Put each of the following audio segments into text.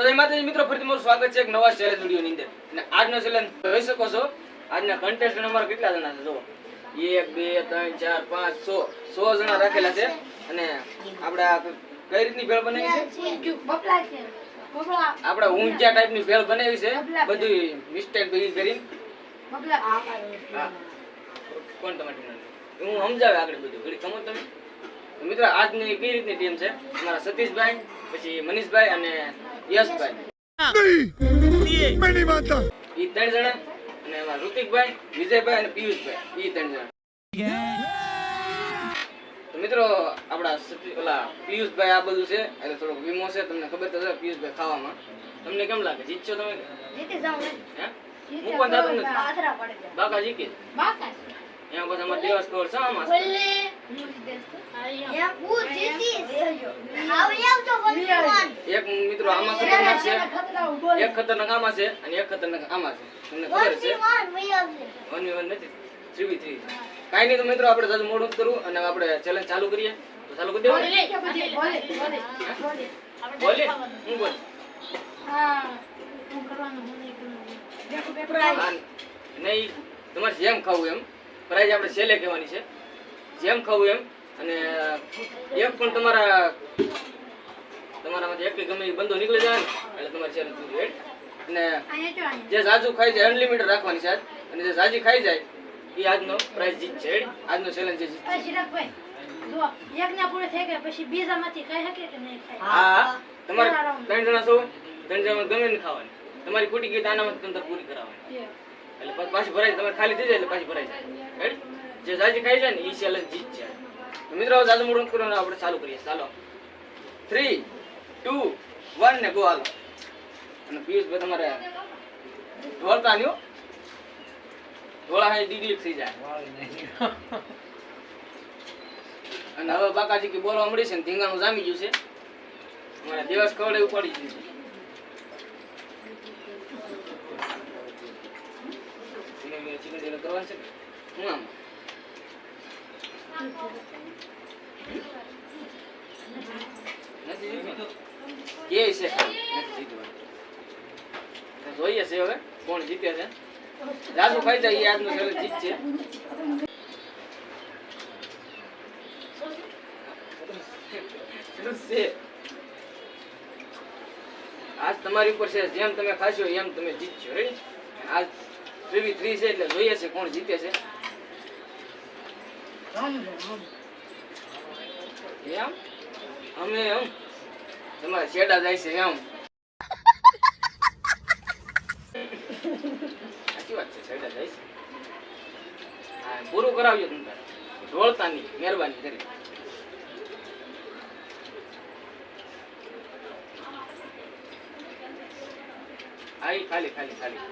તો જય માતાજી, મિત્રો, ફરીથી મારું સ્વાગત છે એક નવા ચેલેન્જ વિડીયોની અંદર. અને આજનો ચેલેન્જ જોઈ શકો છો, આજના કન્ટેસ્ટન્ટ અમારા કેટલા જણા છે, જુઓ. એક, બે, ત્રણ, ચાર, પાંચ, સો સો જણા રાખેલા છે. અને આપણે કઈ રીતની ભેળ બનાવી છે? આપણે ઊંચા ટાઈપની ભેળ બનાવી છે. બધી મિસ્ટેક ભેગી કરીને. કોણ તમારી હું સમજાવે આગળ બધું. ઘડી ખમો તમે. મિત્રો, આજની કઈ રીતની ટીમ છે? અમારા સતીશભાઈ, પછી મનીષભાઈ અને યસ ભાઈ મેં નહીં માનતા ઈ ત્રણ જણા અને એમાં ઋતિકભાઈ વિજયભાઈ અને પિયુષભાઈ. એ ત્રણ જણા. તો મિત્રો આપણા ઓલા પિયુષભાઈ આ બધું છે એટલે થોડોક વીમો છે તમને ખબર તો છે પિયુષભાઈ ખાવામાં. તમને કેમ લાગે? જીતશો તમે? જીતી જાવ હે? હું પણ જાતો નથી બાકા જીતી? બાકા? એમાં પછી અમારે દિવસ ખબર છે આમાં. એક મિત્રો આમાં ખતરનાક છે એક ખતરનાક આમાં છે અને એક ખતરનાક આમાં છે. તમને ખબર છે? વન વી વન નથી. થ્રી વી થ્રી કાંઈ નહીં તો મિત્રો આપણે જાજુ મોડું કરું અને આપણે ચેલેન્જ ચાલુ કરીએ. તો ચાલુ કરી દેવું બોલે હું? બોલ. હા નહીં તમારે જેમ ખાવું એમ. પ્રાઇઝ આપણે છેલ્લે કહેવાની છે. જેમ ખાવું એમ. અને એક પણ તમારા તમારામાંથી એક ગમે એ બંધો નીકળી જાય ને એટલે તમારે ચેલેન્જ પૂરી right? અને જે જાજુ ખાઈ જાય અનલિમિટેડ રાખવાની છે અને જે જાજી ખાઈ જાય એ આજનો પ્રાઇઝ જીત છે? આજનો ચેલેન્જ જે જીત હા તમારે ત્રણ જણા છો ત્રણ જણા ગમે ને ખાવાની. તમારી ખોટી ગઈ તો આનામાંથી તમને પૂરી કરાવવાની એટલે પછી ભરાય તમારે ખાલી થઈ જાય એટલે પાછી ભરાઈ જાય? જે જાજી ખાઈ છે ને એ ચેલેન્જ જીત છે. મિત્રો હવે જાજુ મોડું નથી આપણે ચાલુ કરીએ. ચાલો. થ્રી ટુ વન ને ગો હાલો. અને પિયુષભાઈ તમારે ઢોળતા નહીં ઢોળા હાઈ ડીગલી થઈ જાય. અને હવે બાકાજી કે બોલવા મળી છે ને ધીંગાણું જામી ગયું છે. મારા દિવસ કવડે ઉપાડી ગયું છે. ચીકણી કરવાનું છે હું આમ. આજ તમારી ઉપર છે જેમ તમે ખાશો એમ તમે જીતશો રેડી આજ થ્રી થ્રી છે એટલે જોઈએ છે કોણ જીતે છે. એમ? અમે એમ? તમારે છેડા જાય છે સાચી વાત છે છેડા જાય છે. હા, પૂરું કરાવજો તમે તારે. મહેરબાની કરી. ખાલી ખાલી ખાલી.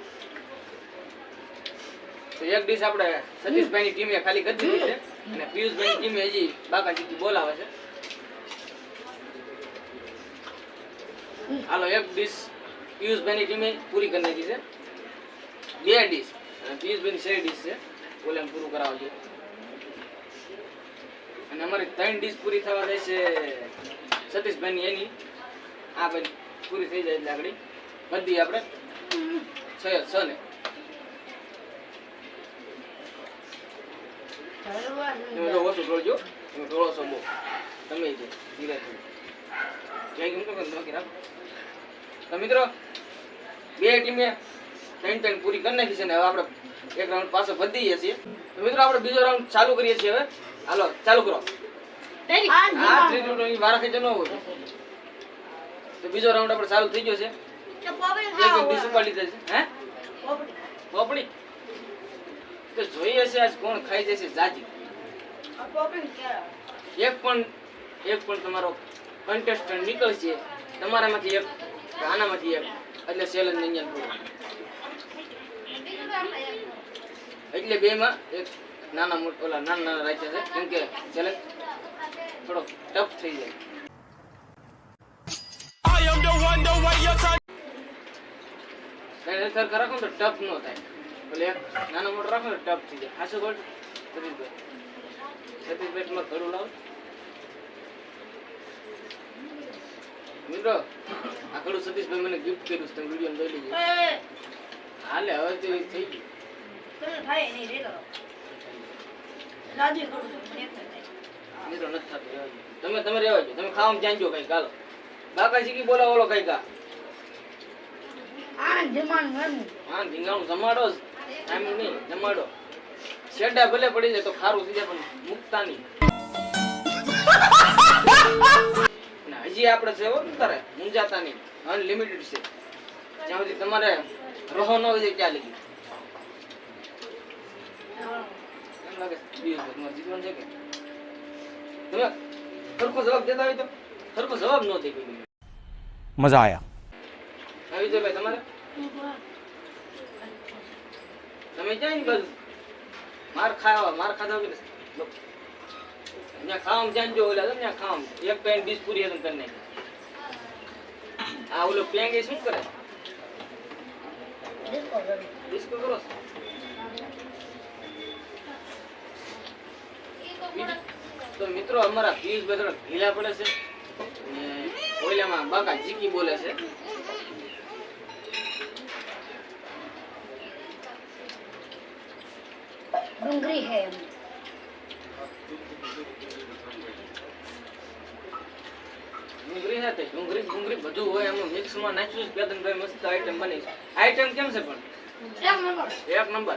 તો એક ડીશ આપણે સતીશભાઈની ટીમે ખાલી કરી દીધી છે. અને પિયુષભાઈ ટીમે હજી બાકાજીથી બોલાવે છે. હાલો, એક ડીશ પિયુષભાઈની ટીમે પૂરી કરી નાખી છે. બે ડીશ અને પિયુષભાઈની શેરી ડીશ છે. બોલે પૂરું કરાવજો. અને અમારી ત્રણ ડીશ પૂરી થવા જાય છે. સતીશભાઈની એની. આ ભાઈ પૂરી થઈ જાય એટલે આગળ. બધી આપણે. છ છ ને. તમે તો ઓછું ઢોળજો તમે ઢોળો છો બહુ તમે જે ધીરે ધીરે ક્યાંય ગમતો કે બાકી રાખો તો મિત્રો બે ટીમે ત્રણ ત્રણ પૂરી કરી નાખી છે ને હવે આપણે એક રાઉન્ડ પાછો જઈએ છીએ તો મિત્રો આપણે બીજો રાઉન્ડ ચાલુ કરીએ છીએ હવે હાલો ચાલુ કરો હા ટુ ની વારા ખેંચો ન હોય તો બીજો રાઉન્ડ આપણે ચાલુ થઈ ગયો એક છે હે પોપડી તો જોઈએ છે આજ કોણ ખાઈ જશે જાજી. એક પણ એક પણ તમારો કન્ટેસ્ટન્ટ નીકળશે. તમારામાંથી એક આનામાંથી એક. એટલે સેલન અહીંયા પૂરો એટલે બેમાં એક નાના મોટા ઓલા નાના નાના રાખ્યા છે. કેમ કે સેલન થોડો ટફ થઈ જાય. રાખો ને તો ટફ ન થાય. એટલે નાનો મોટો રાખો ને ટફ થઈ જાય. હાસો ગોળ સતીશભાઈ સતીશભાઈ તમારે ઘરું લાવો. મિત્રો આ કડું સતીશભાઈ મને ગિફ્ટ કર્યું તમે વીડિયો જોઈ લીધું હાલે હવે તો થઈ ગયું. મિત્રો નથી થતું તમે તમે રહેવા જો તમે ખાવામાં જાણજો કઈ ગાલો બાકા શીખી બોલાવો કઈ કા જમાડો નામી નહીં જમાડો શેડા ભલે પડી જાય તો ખારું થઈ જાય પણ મુકતા નહીં હજી આપણે છે હો તારે મુંજાતા નહીં અનલિમિટેડ છે. જ્યાં સુધી તમારે રહો ન હોય ત્યાં લગી. એમ છે કે? તમે જવાબ દેતા હોય તો સરખો જવાબ ન ગયો મજા આયા. આવી ભાઈ તમારે. તમે જાય બાજુ? માર ખાવા, માર ખાધા કે. ત્યાં ખાવામાં જાણજો ઓલા ત્યાં ખાવામાં. એક પેન બીજ પૂરી હતી કરી આ ઓલો પેંગ શું કરે? તો મિત્રો, અમારા પીસ બધા ઢીલા પડે છે ઓલામાં બાકા ચીકી બોલે છે. ડુંગળી છે એમ ડુંગળી સાથે ડુંગળી ડુંગળી બધું હોય એમાં મિક્સમાં નાખ્યું છે કેતનભાઈ મસ્ત આઈટમ બની છે. આઈટમ કેમ છે પણ? એક નંબર. એક નંબર.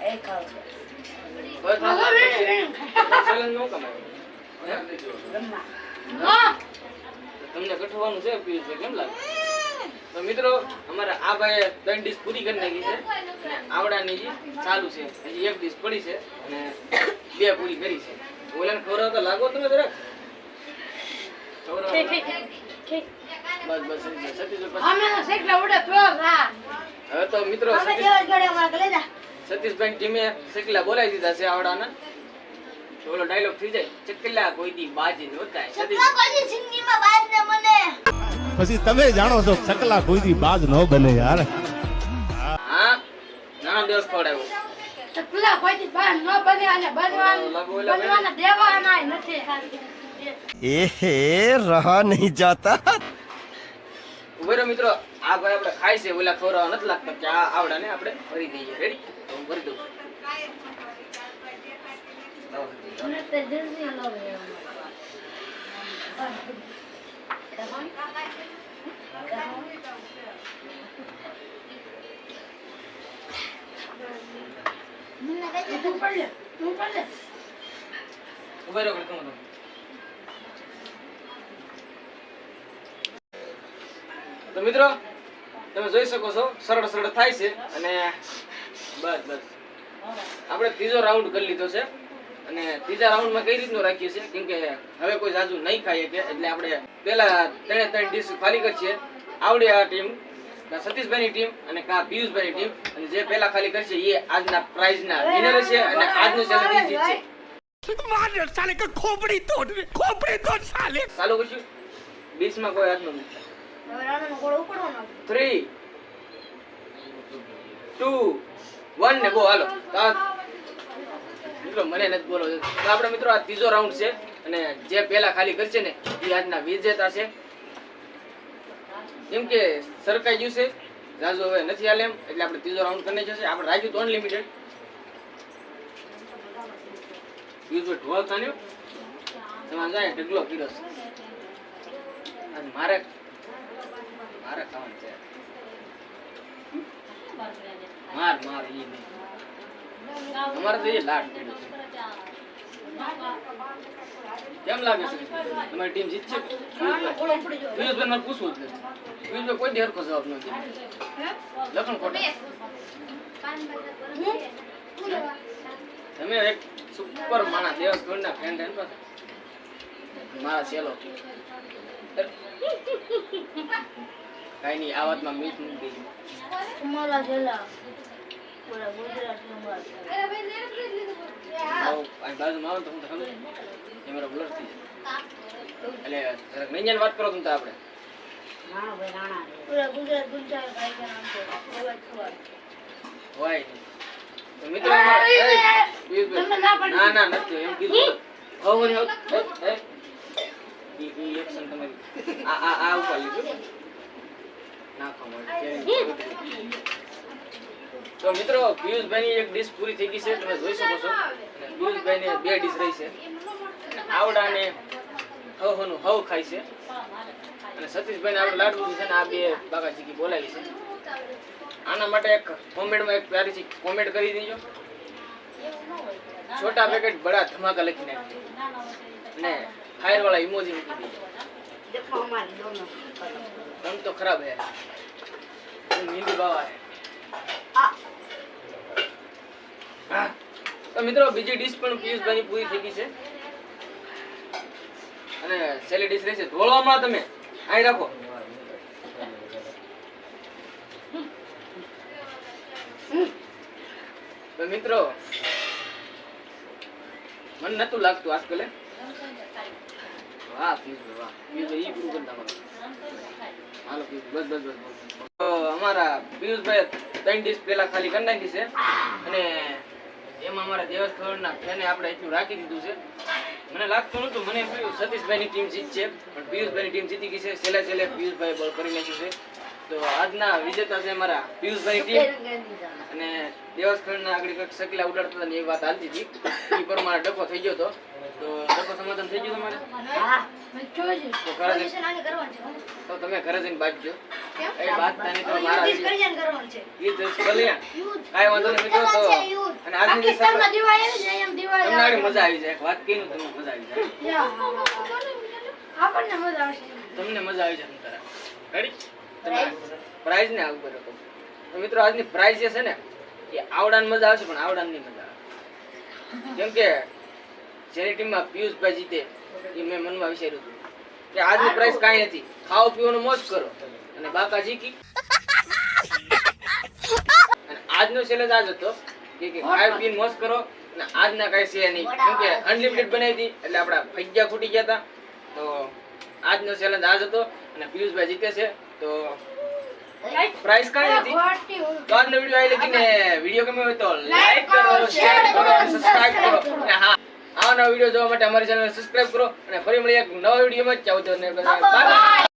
એ ખાવ તો challenge નો કમાય. તમને કઠવાનું છે પિયુષભાઈ કેમ લાગે? તો મિત્રો અમારે આ ભાઈ ત્રણ ડીશ પૂરી કરી નાખી છે. આવડાની જે ચાલુ છે. હજી એક ડીશ પડી છે અને બે પૂરી કરી છે. ઓલાને લાગો તમે જરાક? ખવડાવો. તો શેકલા ઉડે તો રા. હવે તો મિત્રો સતીશભાઈ ટીમે બોલાવી દીધા છે આવડાના. ઓલો ડાયલોગ થઈ જાય. ચકલા કોઈ દી બાજી નહોતા સતીશ કોઈ જિંદગીમાં બાદ ને મને પછી તમે જાણો છો ચકલા કોઈ દી બાજ ન બને યાર. ઘણા દિવસ ખવડાવ્યો. એહે રહા નહીં જાતા. ઉભેરો મિત્રો આ ભાઈ આપણે ખાય છે ઓલા ખવડાવવા નથી લાગતા કે આ આવડા ને આપણે ભરી દઈએ. રેડી તો હું ભરી દઉં. Thank you. તો મિત્રો, તમે જોઈ શકો છો, સરળ સરળ થાય છે અને બસ બસ. આપણે ત્રીજો રાઉન્ડ કરી લીધો છે અને ત્રીજા રાઉન્ડમાં કઈ રીતનું રાખીએ છીએ? કેમ કે હવે કોઈ જાજુ નહીં ખાઈએ કે, એટલે આપણે પહેલા ત્રણે ત્રણ ડીશ ખાલી કરીએ આવડે આ ટીમ કાં સતીશભાઈની ટીમ અને કા પિયુષભાઈની ટીમ. અને જે પહેલા ખાલી કરશે એ આજના પ્રાઇઝના વિનર છે અને આજનું ચેલેન્જ જીતશે. ચાલુ કરશું. ડીશમાં કોઈ હાથ નથી હવે રાણાનો ગોળો ઉપડવાનો થ્રી ટુ વન ને બહુ હાલો. તો મિત્રો મને નથી બોલો તો આપણે મિત્રો આ ત્રીજો રાઉન્ડ છે. અને જે પહેલા ખાલી કરશે ને એ આજના વિજેતા છે. કેમ કે સરકાઈ ગયું છે. રાજુ હવે નથી હાલે એમ. એટલે આપણે ત્રીજો રાઉન્ડ કરીને જશે આપણે રાજુ તો અનલિમિટેડ યુઝ ઢોલ થાન્યો. તમારે જાય ઢગલો અને મારે મારે ખાવાનું છે. માર માર, ઈ નહીં. અમારે તો એ લાડ પડ્યો છે. કેમ લાગે છે? તમારી ટીમ જીતશે? પિયુષભાઈ મારે પૂછવું એટલે પિયુષભાઈ કોઈ દી હરખો જવાબ નથી. લખણ ખોટા. તમે એક સુપર માણસ, દેવસ ગોળના ફ્રેન્ડ એમ મારા સેલો કાઈ નહીં, આ વાતમાં મીઠ મૂકી દેજો તમારા જેલા બોલા ગુજરાત અહીં બાજુમાં આવો તો હું તો સમજુ કેમેરા બ્લર થઈ જાય એટલે જરાક નૈયાની વાત કરો તમે તો આપણે ગુજરાત ભાઈ નામ છે હોય તો મિત્રો એ, ના ના નથી એમ કીધું હવે હોત. એ, એ. એક્શન તમારી આ આ આ ઉપર લીધું નાખો મળે તો મિત્રો પિયુષભાઈની એક ડીશ પૂરી થઈ ગઈ છે તમે જોઈ શકો છો. અને પિયુષભાઈને બે ડીશ રહી છે. આવડાને હવ હનું હવ ખાય છે. અને સતીશભાઈને આપણે લાડુ છે ને આ બે બાકાજી બોલાવી છે. આના માટે એક કોમેન્ટમાં એક પ્યારી સી કોમેન્ટ કરી દેજો. છોટા પેકેટ બડા ધમાકા લખી નાખજો અને ફાયર વાળા ઇમોજી મૂકી દેજો. રંગ તો ખરાબ હે મીંડી બાવા હે તો મિત્રો, બીજી ડીશ પણ પિયુષભાઈની પૂરી થઈ ગઈ છે. અને છેલ્લી ડીશ રહેશે. ધોળો હમણાં તમે. અહીં રાખો. તો મિત્રો, મને નતું લાગતું આજકાલે વાહ, પિયુષભાઈ વાહ. પિયુષભાઈ બસ બસ. અમારા પિયુષભાઈ ત્રણ ડીશ પેલા ખાલી કરી નાખી છે. અને એમાં અમારા દેવસ્થળના ફેને આપણે એટલું રાખી દીધું છે. મને લાગતું નતું મને એમ થયું સતીશભાઈની ટીમ જીતશે પણ પિયુષભાઈની ટીમ જીતી ગઈ છે. છેલ્લે છેલ્લે પિયુષભાઈ બોલ કરી નાખ્યું છે. તો આજના વિજેતા છે અમારા પિયુષભાઈ ટીમ અને દેવસ્થળના આગળ કંઈક સકલા ઉડાડતા એ વાત હાલતી હતી. એ મારા ડખો થઈ ગયો હતો. તો ડખો સમાધાન થઈ ગયું તમારે? તો ઘરે તો તમે ઘરે જઈને બાજજો એ વાત નહીં તો મારા ઈ જ કલ્યાણ કાંઈ વાંધો નહીં મિત્રો તો અને આજની દિવસ દિવાળી આવી જાય એમ દિવાળી તમને આગળ મજા આવી જાય એક વાત કહીને તમને મજા આવી જાય. આપણને મજા આવશે. તમને મજા આવી જાય તારા. રેડી પ્રાઇઝ ને કરો. તો મિત્રો આજની પ્રાઇઝ જે છે ને એ આવડાની મજા આવશે પણ આવડાની ની મજા આવે. કેમ કે ટીમમાં પિયુષભાઈ જીતે એ મેં મનમાં વિચાર્યું હતું. કે આજની પ્રાઇસ કાંઈ નથી. ખાઓ પીવાનું મોજ કરો. અને બાકા જીકી અને આજનો ચેલેન્જ આજ હતો. કે ખાઈ પીને મોજ કરો. અને આજના કાંઈ છે નહીં. કેમ કે અનલિમિટેડ બનાવી હતી એટલે આપણા પૈસા ખૂટી ગયા હતા. તો આજનો ચેલેન્જ આજ હતો અને પિયુષભાઈ જીતે છે. તો પ્રાઇસ કાંઈ નથી. ગોટી હું. તો આજનો વીડિયો આવી લગીને વીડિયો ગમ્યો હોય તો લાઈક કરો શેર કરો સબસ્ક્રાઇબ કરો. અને હા. આવા નવા વીડિયો જોવા માટે અમારી ચેનલ સબસ્ક્રાઈબ કરો અને ફરી મળીએ એક નવા વિડીયોમાં. ચાલો બાય.